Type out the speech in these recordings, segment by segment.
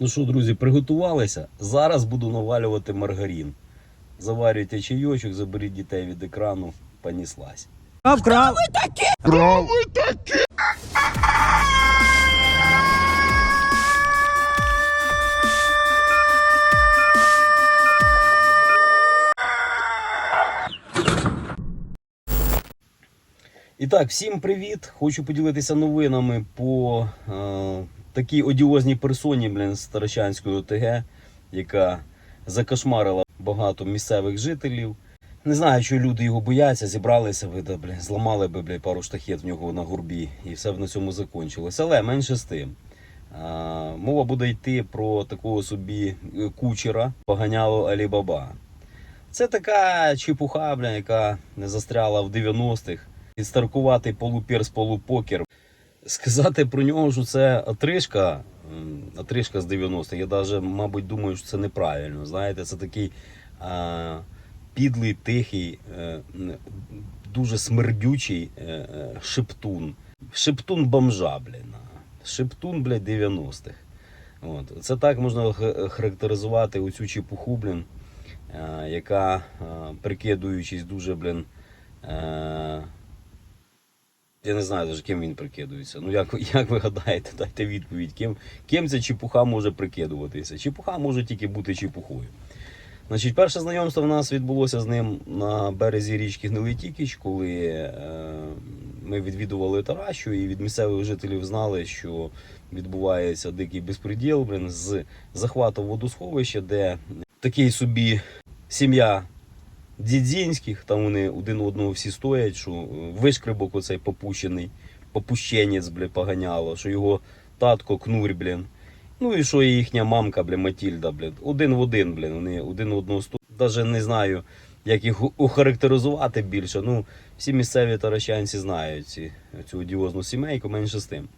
Ну що, друзі, приготувалися? Зараз буду навалювати маргарин. Заварюйте чайочок, заберіть дітей від екрану, поніслась. Крав, крав. І так, всім привіт! Хочу поділитися новинами по е, такій одіозній персоні блін, з Старощанської ОТГ, яка закошмарила багато місцевих жителів. Не знаю, що люди його бояться, зібралися ви, да, блін, зламали би блін, пару штахет в нього на гурбі, і все б на цьому закінчилося. Але менше з тим. Е, мова буде йти про такого собі е, кучера, поганяло Алібаба. Це така чепуха, бля, яка не застряла в 90-х. Підстаркувати полуперс, полупокер. Сказати про нього, що це отрижка, м, отрижка з 90-х, я навіть, мабуть, думаю, що це неправильно. Знаєте, це такий а, підлий, тихий, е, дуже смердючий е, е, шептун. Шептун бомжа, блін. Шептун, блядь, 90-х. От. Це так можна характеризувати оцю чепуху, блін, е, яка, е, прикидуючись дуже, блін, е, я не знаю даже, ким він прикидується. Ну як, як ви гадаєте, дайте відповідь, ким, ким ця чепуха може прикидуватися? Чепуха може тільки бути чепухою. Значить, перше знайомство в нас відбулося з ним на березі річки Гнилий Тікіч, коли е, ми відвідували Таращу, і від місцевих жителів знали, що відбувається дикий безпреділ з захвату водосховища, де такий собі сім'я Дідзінських, там вони один одного всі стоять, що е, вишкрибок оцей попущений, попущенець, бля, поганяло, що його татко кнурь, блін. Ну і що їхня мамка, бля, Матільда, блін. Один в один, блін. Вони один одного стоять. Даже не знаю, як їх охарактеризувати більше. Ну, всі місцеві таращанці знають ці, цю одіозну сімейку, менше з тим.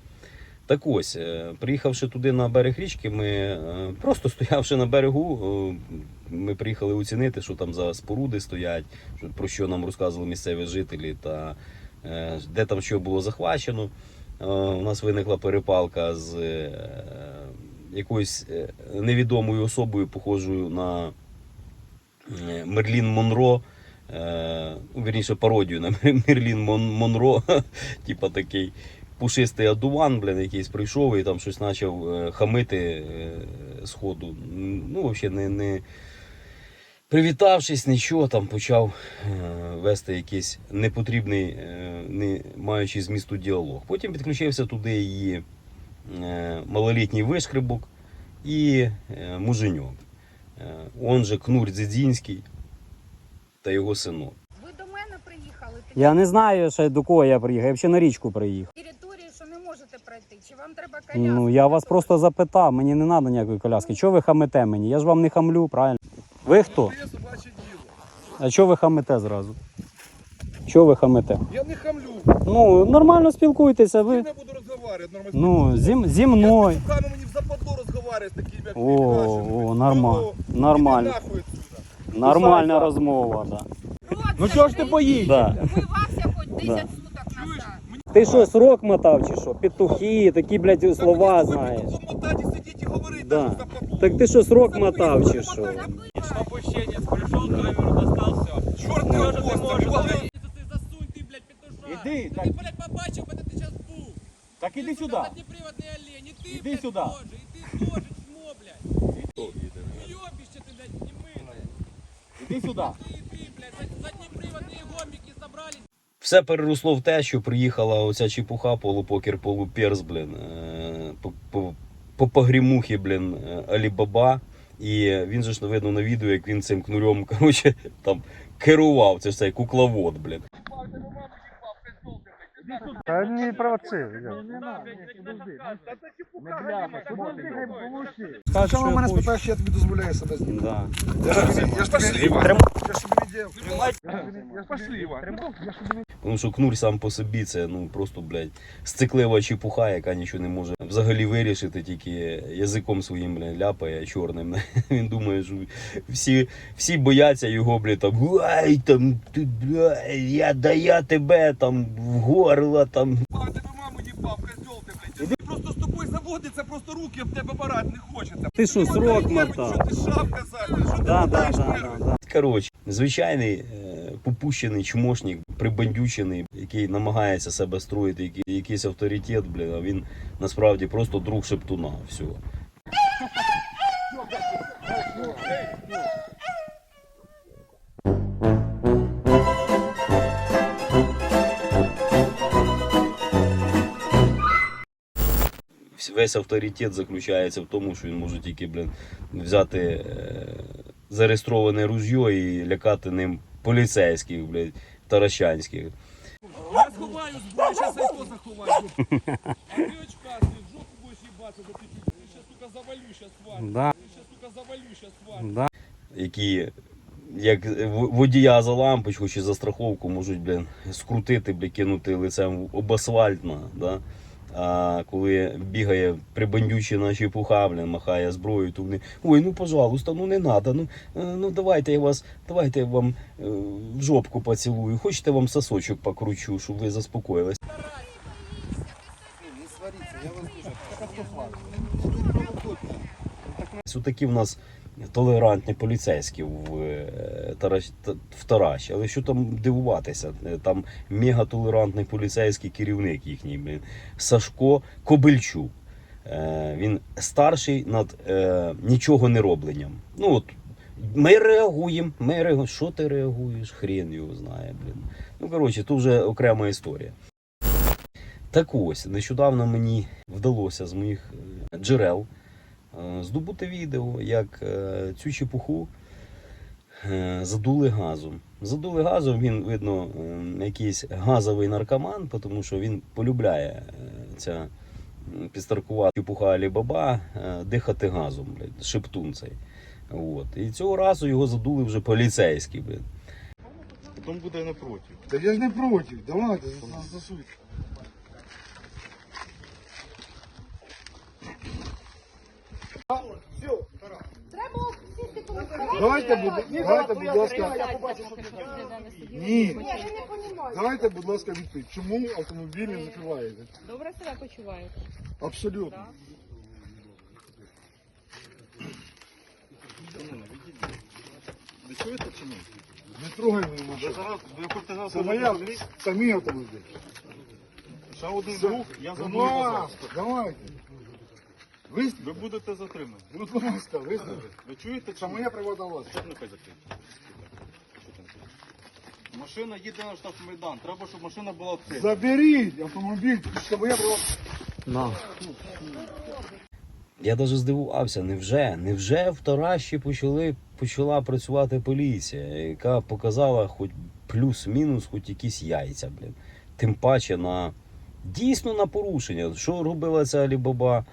Так ось, е, приїхавши туди на берег річки, ми е, просто стоявши на берегу, е, ми приїхали оцінити, що там за споруди стоять, про що нам розказували місцеві жителі, та де там що було захвачено. У нас виникла перепалка з якоюсь невідомою особою, похожою на Мерлін Монро. Ну, вірніше, пародію на Мерлін Монро, типа такий пушистий адуван, блін, якийсь прийшов і там щось почав е, хамити е, з ходу. Ну, взагалі, не, не привітавшись, нічого, там почав е, вести якийсь непотрібний, е, не маючи змісту діалог. Потім підключився туди її е, малолітній вишкрибок і е, муженьок. Е, он же Кнур Дзідзінський та його синок. Ви до мене приїхали Я не знаю, ще до кого я приїхав. Я ще на річку приїхав. території, що не можете пройти. Чи вам треба коляска? Ну я вас просто запитав, мені не треба ніякої коляски. Чого ви хамите мені? Я ж вам не хамлю, правильно? Ви хто? Це собаче діло. А чого ви хамите зразу? Чого ви хамите? Я не хамлю. Ну, нормально спілкуйтеся, ви. Я не буду розмовляти. Нормально. Ну, зі, зі Я мною. з пацюками мені в западло розмовляти з такими, як О, ти, нашими. о, нормально, Ну, нормально. нахуй отсюда. Нормальна розмова, да. Ну чого ж ти поїдеш? Да. Вивався хоч 10 Да. суток назад. Ти що, срок мотав чи що? Петухи, такі, блядь, слова Так, знаєш. мені тут мотати, сидіть і говорити, Да. там, западло. Так ти що, срок мотав чи що? Опущенец пришел, камеру достал, все. Чорт ти апостол, вали. Ты засунь, ты, блядь, петуша. Иди, Ты, так. ты, блядь, побачив, это ты сейчас був. Так Ты, сука, заднеприводный олень. И ты, Иди блядь, сюда. тоже. И ты тоже, чмо, блядь. Уебище ты, блядь, не мыло. Іди сюди. Ты, Все переросло в те, що приїхала оця чепуха, полупокер, полуперс, блін, е, по, по, по погрімухі, блін, е, Алібаба. І він же ж видно на відео, як він цим кнурем, коротше, там керував. Це ж цей кукловод, блін. Та не провоцируй. Скажи, Чому мене спитаєш, я тобі дозволяю себе знімати? Да. Я ж тобі я ж тобі- не дів. Я ж пошли, Тому що кнур сам по собі це ну просто, блядь, сциклива чепуха, яка нічого не може взагалі вирішити, тільки язиком своїм блядь, ляпає чорним. Він думає, що всі, всі бояться його, блядь, там, там, ти, бля, я да я тебе там в горло там. А, тебе маму їбав, козьол ти, блядь. Я просто з тобою заводи це просто руки об тебе барать не хочеться. Ти що, срок Що ти шапка Саш? Що ти Да, да. Коротше, звичайний е, попущений чмошник, прибандючений, який намагається себе строїти, який, якийсь авторитет, блін, а він насправді просто друг шептуна. Все. Весь авторитет заключається в тому, що він може тільки блін, взяти е, зареєстроване ружьо і лякати ним поліцейських, блядь, таращанських. Я сховаю зброю, зараз Айко заховаю. А ти очка, ти в жопу будеш їбати, бо ти ти ще, сука, завалю щас. Да, Ти ще, сука, завалю щас да. які як водія за лампочку чи за страховку можуть блін, скрутити, блін, кинути лицем об асфальт. на, Да? А коли бігає прибандючий чепуха, блін, махає зброєю, то вони ой, ну пожалуйста, ну не надо, ну, е, ну давайте я вас, давайте я вам е, в жопку поцілую. Хочете вам сосочок покручу, щоб ви заспокоїлись. Ось такі в нас толерантні поліцейські в, е, Тарас- в Тараші. Але що там дивуватися? Е, Там мегатолерантний поліцейський керівник їхній, Сашко Кобильчук. Е, Він старший над нічого не робленням. Ну от ми реагуємо, ми реагуємо. Що ти реагуєш? Хрен його знає, блін. Ну коротше, тут вже окрема історія. Так ось, нещодавно мені вдалося з моїх джерел здобути відео, як е, цю чепуху е, задули газом. Задули газом, він, видно, е, якийсь газовий наркоман, тому що він полюбляє е, ця м, чепуха Алібаба е, дихати газом, блядь, шептун цей. От. І цього разу його задули вже поліцейські. Блядь. Потім буде напротив. Да я ж не проти, давайте, за- засуйте. Давайте, будь, давайте, будь ласка, ні. Давайте, будь ласка, відповідь. Чому автомобіль не закриваєте? Добре себе почуваєте? Абсолютно. Ви чуєте чи ні? Не трогай мою Ви машину. зараз, ви хочете зараз Це моя, це мій автомобіль. Ще один Це- рух, я Будь забуду вас. ласка, давайте. Ви будете затримані. будь ласка, виступи. Ви чуєте чи Це ні? моя приватна власність. Що нехай закриє? Машина їде на штраф Майдан. Треба, щоб машина була відкрита. Заберіть автомобіль, це моя приватна На. Я навіть здивувався, невже, невже в Тараші почали, почала працювати поліція, яка показала хоч плюс-мінус, хоч якісь яйця, блін. Тим паче на дійсно на порушення. Що робила ця Алібаба?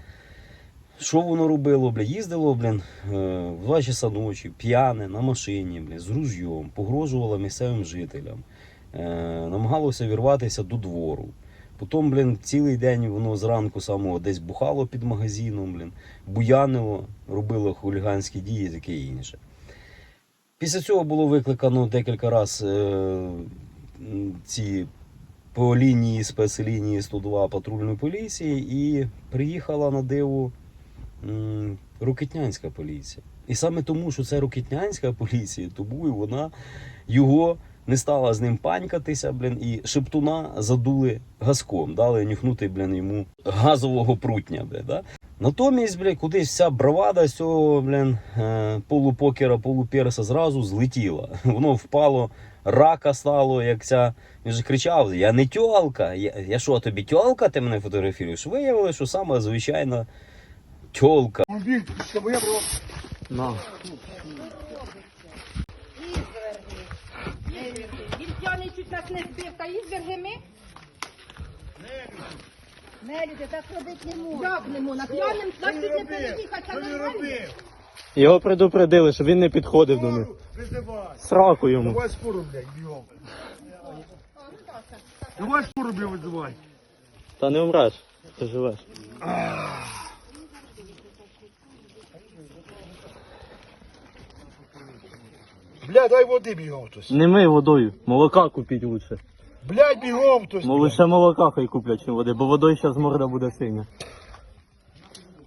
Що воно робило, блін? Їздило, блін, е, в 2 часа ночі, п'яне на машині, блін, з ружьом, погрожувало місцевим жителям, е, намагалося вірватися до двору. Потім, блін, цілий день воно зранку самого десь бухало під магазином, блін, буянило, робило хуліганські дії таке інше. Після цього було викликано декілька разів е, ці по лінії спецлінії 102 патрульної поліції і приїхала на диво м, Рокетнянська поліція. І саме тому, що це Рокетнянська поліція, тому і вона його не стала з ним панькатися, блін, і шептуна задули газком, дали нюхнути, блін, йому газового прутня, блін, да? Натомість, блін, кудись вся бравада з цього, блін, е, полупокера, полуперса зразу злетіла. Воно впало, рака стало, як ця. Він же кричав: Я не тьолка. Я, що, тобі тьолка, ти мене фотографуєш? Виявили, що саме звичайна моя На. Він п'яний чуть нас не збив, та ізверги ми. Не люди, так робити не можна. Як не можна? П'яним чуть не переїхати, це нормально. Його предупредили, щоб він не підходив до них. Визивай. Сраку йому. Давай скору, блядь, бігом. Давай скору, блядь, визивай. Та не вмреш, ти живеш. Блядь, дай води бігом хтось. Не мий водою, молока купіть лучше. Блядь, бігом хтось. Ну лише молока хай куплять, чим води, бо водою зараз морда буде синя.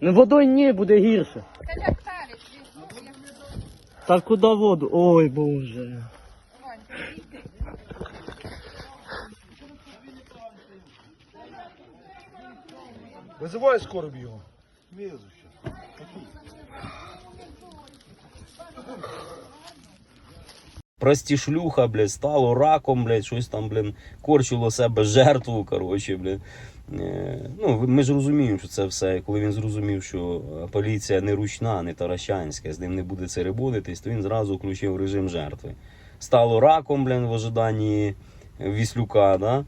Ну водою ні, буде гірше. Та куди воду? Ой, боже. Визивай скоро його. Везу щас. Простішлюха, блядь, стало раком, блядь, щось там, блін, корчило себе жертву, коротше, блін. Е, Ну, ми ж розуміємо, що це все. Коли він зрозумів, що поліція не ручна, не таращанська, з ним не буде церебодитись, то він зразу включив режим жертви. Стало раком, блін, в ожиданні Віслюка, да?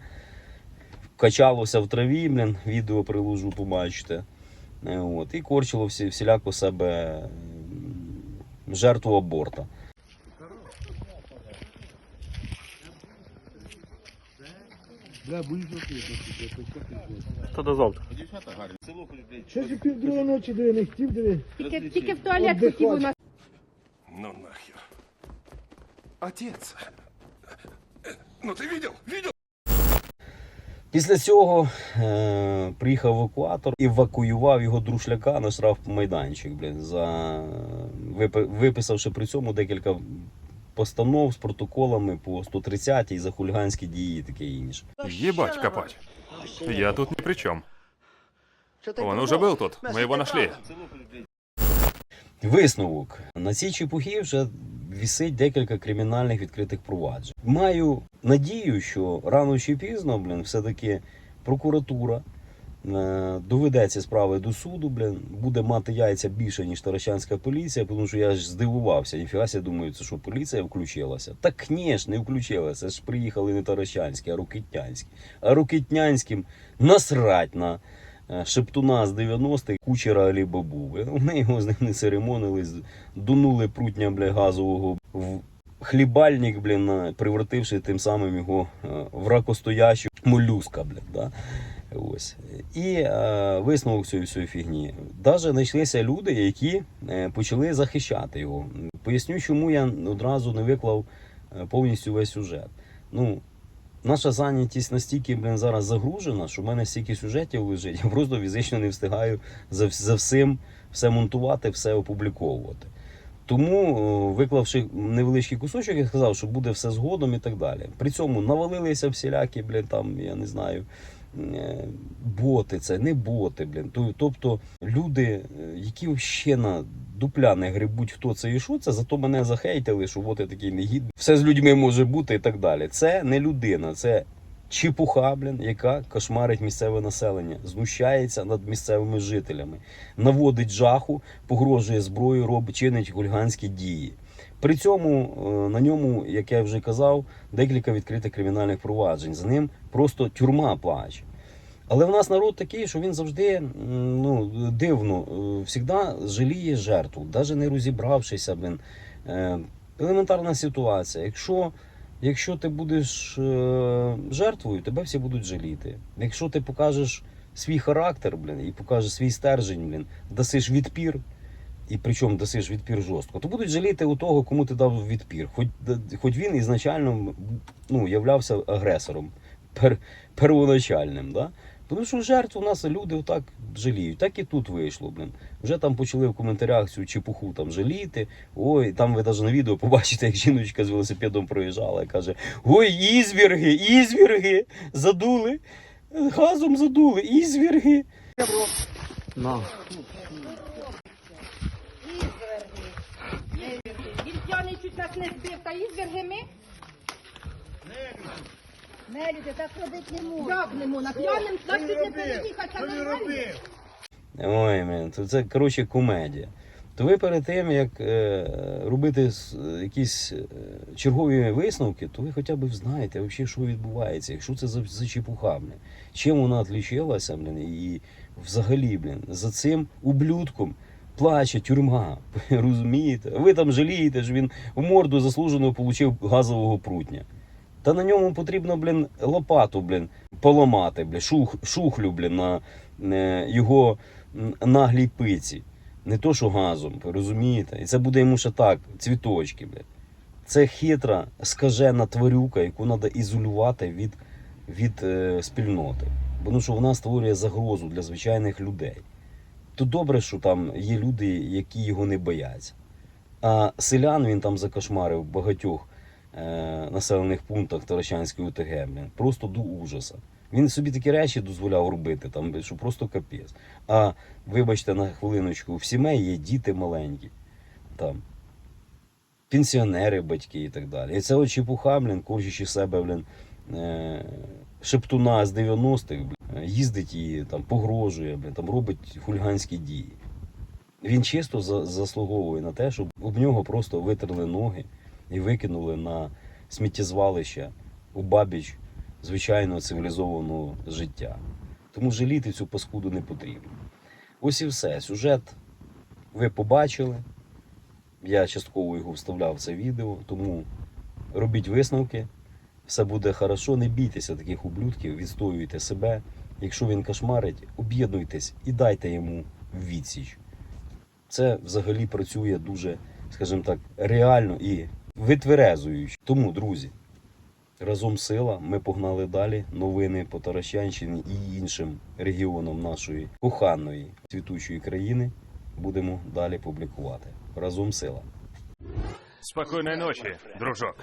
качалося в траві, блін, відео приложу, побачите. Е, От, і корчило всі, всіляко себе жертву аборта. Та до завтра. Що ж пів другої ночі, де я не хотів, диви. Тільки, тільки в туалет хотів у нас. Ну нахер. Отец. Ну ты видел? Видел? Після цього е, приїхав евакуатор, евакуював його друшляка на штрафмайданчик, блін, за випи- виписавши при цьому декілька постанов з протоколами по 130 за хуліганські дії і таке інше. Ебать копать. Я тут ни при чем. Он уже был тут, мы его нашли. Висновок на цій чепухі вже вісить декілька кримінальних відкритих проваджень. Маю надію, що рано чи пізно, блін, все-таки прокуратура е, доведе ці справи до суду, блін, буде мати яйця більше, ніж таращанська поліція, тому що я ж здивувався. Ніфіга себе думаю, це що поліція включилася? Так ні ж, не включилася. Ж приїхали не таращанські, а рокетнянські. А рокетнянським насрать на е, шептуна з 90-х кучера Алі Бабу. Вони його з ним не церемонили, з- дунули прутня бля, газового в хлібальник, блін, превративши тим самим його е, в ракостоящу молюска, блін, да? Ось. І е, висновок цієї всієї фігні. Даже знайшлися люди, які е, почали захищати його. Поясню, чому я одразу не виклав е, повністю весь сюжет. Ну, наша зайнятість настільки блін, зараз загружена, що в мене стільки сюжетів лежить, я просто фізично не встигаю за, за всім все монтувати, все опубліковувати. Тому, виклавши невеличкий кусочок, я сказав, що буде все згодом і так далі. При цьому навалилися всілякі, блін, там, я не знаю, е, боти, це не боти, блін. То- Тобто люди, е, які взагалі на дупля не грибуть, хто це і що це, зато мене захейтили, що от такий негідний. Все з людьми може бути і так далі. Це не людина, це чепуха, блін, яка кошмарить місцеве населення, знущається над місцевими жителями, наводить жаху, погрожує зброєю, робить чинить хуліганські дії. При цьому е, на ньому, як я вже казав, декілька відкритих кримінальних проваджень. За ним просто тюрма плаче. Але в нас народ такий, що він завжди ну, дивно, завжди жаліє жертву, навіть не розібравшися. Блин. Е, Елементарна ситуація. Якщо, якщо ти будеш е, жертвою, тебе всі будуть жаліти. Якщо ти покажеш свій характер, блин, і покажеш свій стержень, блин, дасиш відпір, і причому дасиш відпір жорстко, то будуть жаліти у того, кому ти дав відпір. Хоч, хоч він ізначально ну, являвся агресором, пер, первоначальним. Да? Тому що жертв у нас люди отак жаліють. Так і тут вийшло, блин. Вже там почали в коментарях цю чепуху там жаліти. Ой, там ви навіть на відео побачите, як жіночка з велосипедом проїжджала і каже: Ой, ізвірги, ізвірги! Задули, газом задули, ізвірги. На. Він п'яний чуть нас не збив, та ізверги ми. Не люди, так робити не можна. Як не можна? П'яним так чуть не переїхати, це нормально. Ой, мен, то це коротше комедія. То ви перед тим, як е, робити с- якісь е, чергові висновки, то ви хоча б знаєте, взагалі, що відбувається, якщо це за, за чепуха, блін. Чим вона відлічилася, блін, і взагалі, блін, за цим ублюдком плаче тюрма. Розумієте? Ви там жалієте, що він в морду заслужено отримав газового прутня. Та на ньому потрібно, блін, лопату, блін, поламати, блін, шух, шухлю, блін, на е, його наглій пиці. Не то, що газом, розумієте? І це буде йому ще так, цвіточки, блін. Це хитра, скажена тварюка, яку треба ізолювати від, від е, спільноти. Бо ну, що вона створює загрозу для звичайних людей. То добре, що там є люди, які його не бояться. А селян він там закошмарив багатьох е, населених пунктах Таращанської ОТГ, блін, просто до ужаса. Він собі такі речі дозволяв робити, там, що просто капець. А вибачте на хвилиночку, в сімей є діти маленькі, там, пенсіонери, батьки і так далі. І це от чепуха, блін, корчачи себе, блін, е, шептуна з 90-х, блін, їздить і там погрожує, там робить хуліганські дії. Він чисто за- заслуговує на те, щоб об нього просто витерли ноги і викинули на сміттєзвалище у бабіч звичайного цивілізованого життя. Тому жаліти цю паскуду не потрібно. Ось і все. Сюжет ви побачили. Я частково його вставляв в це відео, тому робіть висновки. Все буде хорошо, не бійтеся таких ублюдків, відстоюйте себе. Якщо він кошмарить, об'єднуйтесь і дайте йому відсіч. Це взагалі працює дуже, скажімо так, реально і витверезуюче. Тому, друзі, разом сила, ми погнали далі. Новини по Таращанщині і іншим регіонам нашої коханої цвітучої країни будемо далі публікувати. Разом сила. Спокійної ночі, дружок.